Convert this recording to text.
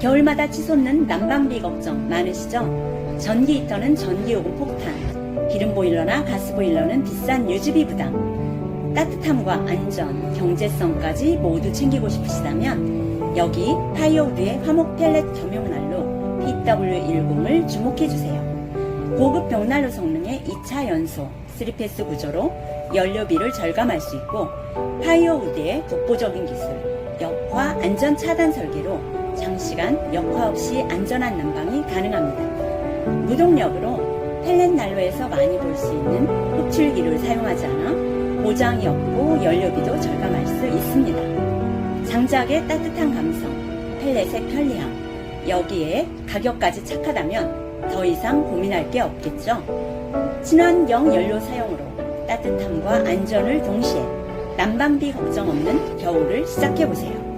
겨울마다 치솟는 난방비 걱정 많으시죠? 전기 히터는 전기요금 폭탄, 기름 보일러나 가스 보일러는 비싼 유지비 부담, 따뜻함과 안전, 경제성까지 모두 챙기고 싶으시다면 여기 파이어우드의 화목 펠렛 겸용 난로 PW10을 주목해주세요. 고급 벽난로 성능의 2차 연소, 3패스 구조로 연료비를 절감할 수 있고 파이어우드의 독보적인 기술, 역화 안전 차단 설계로 장시간 역화 없이 안전한 난방이 가능합니다. 무동력으로 펠렛 난로에서 많이 볼 수 있는 흡출기를 사용하지 않아 고장이 없고 연료비도 절감할 수 있습니다. 장작의 따뜻한 감성, 펠렛의 편리함, 여기에 가격까지 착하다면 더 이상 고민할 게 없겠죠. 친환경 연료 사용으로 따뜻함과 안전을 동시에 난방비 걱정 없는 겨울을 시작해보세요.